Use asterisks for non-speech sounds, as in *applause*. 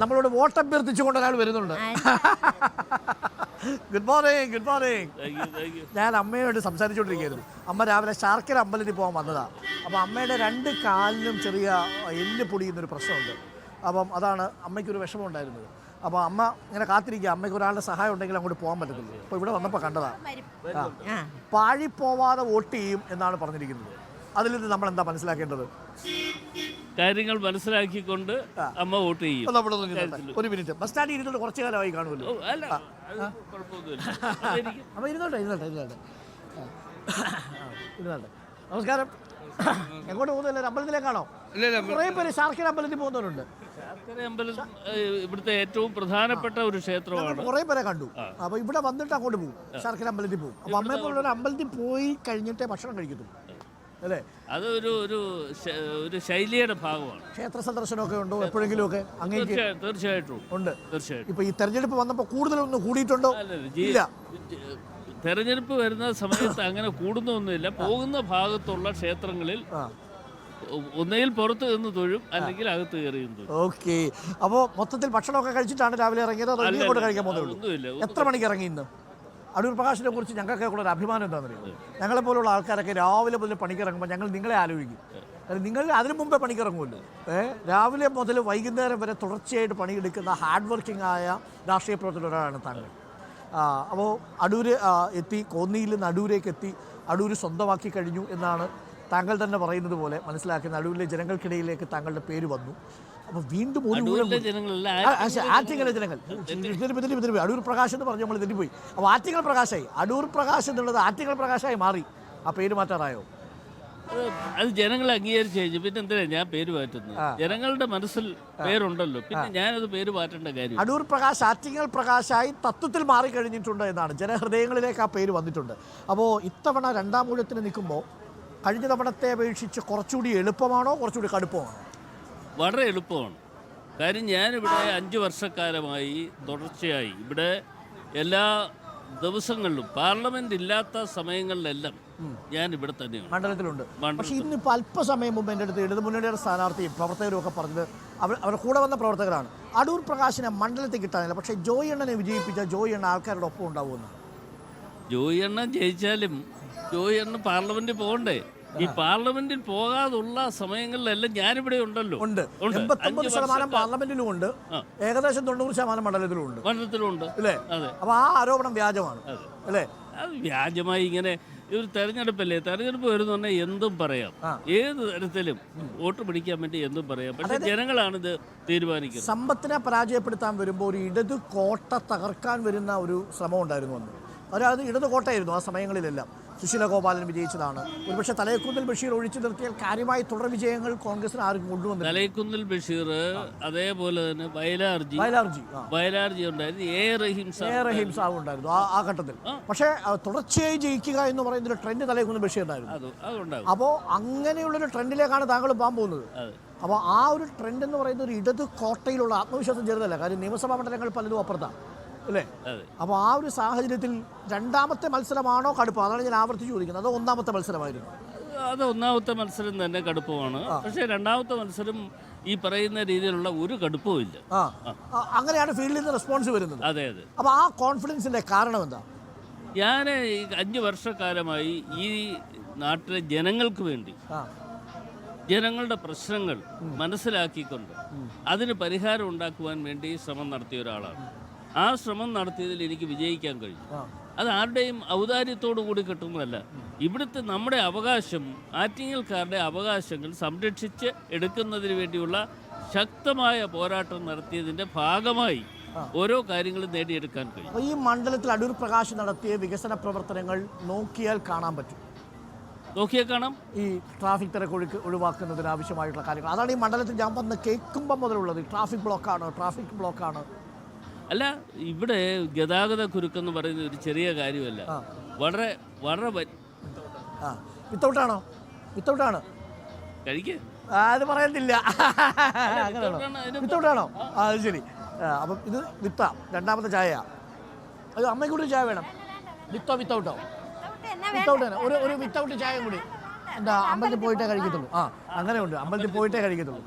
നമ്മളോട് വോട്ട് അഭ്യർത്ഥിച്ചുകൊണ്ട് ഒരാൾ വരുന്നുണ്ട്. Good morning good morning. ഞാൻ അമ്മയോട് സംസാരിച്ചുകൊണ്ടിരിക്കുകയായിരുന്നു. അമ്മ രാവിലെ ശാർക്കര അമ്പലത്തിൽ പോകാൻ വന്നതാണ് അപ്പോൾ അമ്മയുടെ രണ്ട് കാലിനും ചെറിയ എല്ല് പൊടിയുന്നൊരു പ്രശ്നമുണ്ട്. അപ്പം അതാണ് അമ്മയ്ക്കൊരു വിഷമം ഉണ്ടായിരുന്നത് അപ്പോൾ അമ്മ ഇങ്ങനെ കാത്തിരിക്കുക. അമ്മയ്ക്ക് ഒരാളുടെ സഹായം ഉണ്ടെങ്കിൽ അങ്ങോട്ട് പോകാൻ പറ്റത്തുള്ളൂ അപ്പോൾ ഇവിടെ വന്നപ്പോൾ കണ്ടതാണ് ആ. പാഴിപ്പോവാതെ വോട്ട് ചെയ്യും എന്നാണ് പറഞ്ഞിരിക്കുന്നത്. അതിൽ നിന്ന് നമ്മൾ എന്താ മനസ്സിലാക്കേണ്ടത്? കാര്യങ്ങൾ മനസ്സിലാക്കിക്കൊണ്ട് അമ്മ വോട്ട് ചെയ്യും. ഒരു മിനിറ്റ്. ബസ് സ്റ്റാൻഡിൽ ഇരുന്നോട്ട് കുറച്ച് കാലമായി കാണുമല്ലോ. ഓ, അല്ല. അത് കുഴപ്പമൊന്നുമില്ല. *laughs* അതെനിക്ക് അപ്പോൾ ഇരുന്നോട്ടെ ഇരുന്നോട്ടെ ഇരുന്നോട്ടെ. ആ. ആ, ഇരുന്നോട്ടെ. നമസ്കാരം. എങ്ങോട്ട് പോകുന്നില്ല അമ്പലത്തിലേക്കാണോ? കുറേ പേര് അമ്പലത്തിൽ പോകുന്നവരുണ്ട്. ശാസ്ത്രീയ അമ്പലം ഏഹ്, ഇവിടുത്തെ ഏറ്റവും പ്രധാനപ്പെട്ട ഒരു ക്ഷേത്രമാണ്. കുറേ പേരെ കണ്ടു. അപ്പോൾ ഇവിടെ വന്നിട്ട് അങ്ങോട്ട് പോകും. ശാർക്കര അമ്പലത്തിൽ പോകും. അപ്പോൾ അമ്മയെ പോലുള്ള അമ്പലത്തിൽ പോയി കഴിഞ്ഞിട്ടേ ഭക്ഷണം കഴിക്കത്തുള്ളൂ. അല്ലേ? അത് ഒരു ഒരു ഒരു ശൈലിയുടെ ഭാഗമാണ്. ക്ഷേത്ര സന്ദർശനമൊക്കെ ഉണ്ടോ? എപ്പോഴെങ്കിലും ഒക്കെ അങ്ങനെ തീർച്ചയായും തീർച്ചയായിട്ടും. ഉണ്ട്. തീർച്ചയായിട്ടും. ഇപ്പൊ ഈ തെരഞ്ഞെടുപ്പ് വന്നപ്പോൾ കൂടുതലൊന്നും കൂടിയിട്ടുണ്ടോ? ഇല്ല. തെരഞ്ഞെടുപ്പ് വരുന്ന സമയത്ത് അങ്ങനെ കൂടുന്നൊന്നുമില്ല. പോകുന്ന ഭാഗത്തുള്ള ക്ഷേത്രങ്ങളിൽ ഒന്നുകിൽ പുറത്ത് നിന്ന് തൊഴും അല്ലെങ്കിൽ അകത്ത് കയറി ഓക്കെ. അപ്പോൾ മൊത്തത്തിൽ ഭക്ഷണമൊക്കെ കഴിച്ചിട്ടാണ് രാവിലെ ഇറങ്ങിയത്? അതോ കഴിക്കാൻ എത്ര മണിക്ക് ഇറങ്ങി ഇന്ന്? അടൂർ പ്രകാശിനെ കുറിച്ച് ഞങ്ങൾക്കൊക്കെ ഒരു അഭിമാനം എന്താണെന്നറിയോ ഞങ്ങളെ പോലുള്ള ആൾക്കാരൊക്കെ രാവിലെ മുതൽ പണിക്കിറങ്ങുമ്പോൾ ഞങ്ങൾ നിങ്ങളെ ആലോചിക്കും. കാരണം നിങ്ങൾ അതിനു മുമ്പേ പണിക്കിറങ്ങുമല്ലോ. ഏ? രാവിലെ മുതൽ വൈകുന്നേരം വരെ തുടർച്ചയായിട്ട് പണിയെടുക്കുന്ന ഹാർഡ് വർക്കിംഗ് ആയ രാഷ്ട്രീയ പ്രവർത്തകർ ഒരാളാണ് താങ്കൾ. അപ്പോൾ അടൂര് എത്തി കോന്നിയിൽ നിന്ന് അടൂരേക്ക് എത്തി അടൂര് സ്വന്തമാക്കി കഴിഞ്ഞു എന്നാണ് താങ്കൾ തന്നെ പറയുന്നത് പോലെ മനസ്സിലാക്കുന്ന അടൂരിലെ ജനങ്ങൾക്കിടയിലേക്ക് താങ്കളുടെ പേര് വന്നു. അപ്പോൾ വീണ്ടും ഒരു ഊഴം ആറ്റിങ്ങലെ ജനങ്ങൾ. തെറ്റിപ്പോയി. അടൂർ പ്രകാശ് എന്ന് പറഞ്ഞു നമ്മൾ തെറ്റിപ്പോയി. അപ്പോൾ ആറ്റിങ്ങൽ പ്രകാശായി. അടൂർ പ്രകാശ് എന്നുള്ളത് ആറ്റിങ്ങൽ പ്രകാശായി മാറി. ആ പേര് മാറ്റാറായോ? അത് അത് ജനങ്ങൾ അംഗീകരിച്ചു കഴിഞ്ഞു. പിന്നെ എന്തിനാ ഞാൻ പേര് മാറ്റുന്നത്? ജനങ്ങളുടെ മനസ്സിൽ പേരുണ്ടല്ലോ. പിന്നെ ഞാനത് പേര് മാറ്റേണ്ട കാര്യം. അടൂർ പ്രകാശ് ആറ്റിങ്ങൽ പ്രകാശായി തത്വത്തിൽ മാറിക്കഴിഞ്ഞിട്ടുണ്ട് എന്നാണ്. ജനഹൃദയങ്ങളിലേക്ക് ആ പേര് വന്നിട്ടുണ്ട്. അപ്പോൾ ഇത്തവണ രണ്ടാം ഊഴത്തിന് നിൽക്കുമ്പോൾ കഴിഞ്ഞ തവണത്തെ അപേക്ഷിച്ച് കുറച്ചുകൂടി എളുപ്പമാണോ? കുറച്ചുകൂടി കടുപ്പമാണോ? വളരെ എളുപ്പമാണ്. കാര്യം ഞാനിവിടെ അഞ്ച് വർഷക്കാലമായി തുടർച്ചയായി ഇവിടെ എല്ലാ ദിവസങ്ങളിലും പാർലമെന്റ് ഇല്ലാത്ത സമയങ്ങളിലെല്ലാം ഞാൻ ഇവിടെ തന്നെയാണ് മണ്ഡലത്തിലുണ്ട്. പക്ഷേ ഇന്നിപ്പോൾ അല്പസമയം മുമ്പ് എന്റെ അടുത്ത് ഇടതു മുന്നണിയുടെ സ്ഥാനാർത്ഥിയും പ്രവർത്തകരും ഒക്കെ പറഞ്ഞത് അവർ അവരുടെ കൂടെ വന്ന പ്രവർത്തകരാണ്. അടൂർ പ്രകാശിനെ മണ്ഡലത്തിൽ കിട്ടാനില്ല. പക്ഷേ ജോയി എണ്ണനെ വിജയിപ്പിച്ച ജോയി എണ്ണ ആൾക്കാരുടെ ഒപ്പം ഉണ്ടാവുമെന്ന്. ജോയി എണ്ണ ജയിച്ചാലും ജോയി എണ്ണ പാർലമെന്റിൽ പോകണ്ടേ? ഈ പാർലമെന്റിൽ പോകാതുള്ള സമയങ്ങളിലെല്ലാം ഞാനിവിടെ ഉണ്ടല്ലോ. ഉണ്ട്. ഉണ്ട്. എൺപത്തൊമ്പത് ശതമാനം പാർലമെന്റിലും ഉണ്ട്. ഏകദേശം തൊണ്ണൂറ് ശതമാനം മണ്ഡലത്തിലും ഉണ്ട്. മണ്ഡലത്തിലുണ്ട് അല്ലേ? അതെ. അപ്പോൾ ആ ആരോപണം വ്യാജമാണ്. അല്ലേ? അത് വ്യാജമായി ഇങ്ങനെ ഒരു തെരഞ്ഞെടുപ്പല്ലേ? തെരഞ്ഞെടുപ്പ് വരുന്ന പറഞ്ഞാൽ എന്തും പറയാം. ഏത് തരത്തിലും വോട്ട് പിടിക്കാൻ വേണ്ടി എന്തും പറയാം. പക്ഷെ ജനങ്ങളാണ് ഇത് തീരുമാനിക്കുന്നത്. സമ്പത്തിനെ പരാജയപ്പെടുത്താൻ വരുമ്പോൾ ഒരു ഇടത് കോട്ട തകർക്കാൻ വരുന്ന ഒരു ശ്രമം ഉണ്ടായിരുന്നു അന്ന്. അതായത് ഇടത് കോട്ടയായിരുന്നു ആ സമയങ്ങളിലെല്ലാം. സുശീല ഗോപാലൻ വിജയിച്ചതാണ്. ഒരുപക്ഷെ തലയക്കുന്നിൽ ബഷീർ ഒഴിച്ചു നിർത്തിയാൽ കാര്യമായി തുടർ വിജയങ്ങൾ കോൺഗ്രസിന് ആർക്കും കൊണ്ടുവന്നു തലയക്കുന്നിൽ ബഷീർ അതേപോലെ തന്നെ ബൈലാർജി. ബൈലാർജി ബൈലാർജി ഉണ്ടായിരുന്നു. എ റഹീം ഉണ്ടായിരുന്നു. ആ ഘട്ടത്തിൽ. പക്ഷേ തുടർച്ചയായി ജയിക്കുക എന്ന് പറയുന്ന ഒരു ട്രെൻഡ് തലയക്കുന്നിൽ ബഷീർ ഉണ്ടായിരുന്നു. അപ്പോൾ അങ്ങനെയുള്ളൊരു ട്രെൻഡിലേക്കാണ് താങ്കൾ പോകാൻ പോകുന്നത്. അപ്പോൾ ആ ഒരു ട്രെൻഡ് എന്ന് പറയുന്ന ഒരു ഇടത് കോട്ടയിലുള്ള ആത്മവിശ്വാസം ചെറുതല്ല. കാര്യം നിയമസഭാ മണ്ഡലങ്ങൾ പലതും അപ്പുറത്താണ്. അല്ലേ? അപ്പോൾ ആ ഒരു സാഹചര്യത്തിൽ രണ്ടാമത്തെ മത്സരമാണോ കടുപ്പം? അതാണ് ഞാൻ ആവർത്തിച്ച് ചോദിക്കുന്നത്. അതോ ഒന്നാമത്തെ മത്സരമായിരുന്നു? അത് ഒന്നാമത്തെ മത്സരം തന്നെ കടുപ്പമാണ്. പക്ഷേ രണ്ടാമത്തെ മത്സരം ഈ പറയുന്ന രീതിയിലുള്ള ഒരു കടുപ്പവും ഇല്ല. അങ്ങനെയാണ് ഫീൽഡിൽ നിന്ന് റെസ്പോൺസ് വരുന്നത്. അതെ അതെ. അപ്പോൾ ആ കോൺഫിഡൻസിന്റെ കാരണം എന്താ? ഞാൻ ഈ അഞ്ച് വർഷക്കാലമായി ഈ നാട്ടിലെ ജനങ്ങൾക്ക് വേണ്ടി ജനങ്ങളുടെ പ്രശ്നങ്ങൾ മനസ്സിലാക്കിക്കൊണ്ട് അതിന് പരിഹാരം ഉണ്ടാക്കുവാൻ വേണ്ടി ശ്രമം നടത്തിയ ഒരാളാണ്. ആ ശ്രമം നടത്തിയതിൽ എനിക്ക് വിജയിക്കാൻ കഴിഞ്ഞു. അത് ആരുടെയും ഔദാര്യത്തോടു കൂടി കിട്ടുന്നതല്ല. ഇവിടുത്തെ നമ്മുടെ അവകാശം ആറ്റിങ്ങൽക്കാരുടെ അവകാശങ്ങൾ സംരക്ഷിച്ച് എടുക്കുന്നതിന് വേണ്ടിയുള്ള ശക്തമായ പോരാട്ടം നടത്തിയതിന്റെ ഭാഗമായി ഓരോ കാര്യങ്ങളും നേടിയെടുക്കാൻ കഴിയും ഈ മണ്ഡലത്തിൽ അടൂർ പ്രകാശ് നടത്തിയ വികസന പ്രവർത്തനങ്ങൾ നോക്കിയാൽ കാണാൻ പറ്റും. നോക്കിയാൽ കാണാം. ഈ ട്രാഫിക് തിരക്ക് ഒഴുക്ക് ഒഴിവാക്കുന്നതിന് ആവശ്യമായിട്ടുള്ള കാര്യങ്ങൾ. അതാണ് ഈ മണ്ഡലത്തിൽ ഞാൻ വന്ന് കേൾക്കുമ്പോൾ മുതലുള്ളത്. ട്രാഫിക് ബ്ലോക്കാണ് ട്രാഫിക് ബ്ലോക്കാണ്. അല്ല ഇവിടെ ഗതാഗത കുരുക്കെന്ന് പറയുന്ന ഒരു ചെറിയ കാര്യമല്ല. വളരെ വളരെ വിത്തൗട്ടാണോ വിത്തൗട്ടാണ് കഴിക്കുക ആ, അത് പറയത്തില്ല. വിത്തൗട്ടാണോ ആ അത് ശരി. അപ്പം ഇത് വിത്താ. രണ്ടാമത്തെ ചായ അത് അമ്മയ്ക്ക് കൂടി ചായ വേണം. വിത്തോ വിത്തൗട്ടോ? വിത്തൗട്ട് തന്നെ ഒരു ഒരു വിത്തൗട്ട് ചായ കൂടി. എന്താ അമ്പലത്തിൽ പോയിട്ടേ കഴിക്കത്തുള്ളൂ. ആ അങ്ങനെ ഉണ്ട് അമ്പലത്തിൽ പോയിട്ടേ കഴിക്കത്തുള്ളൂ.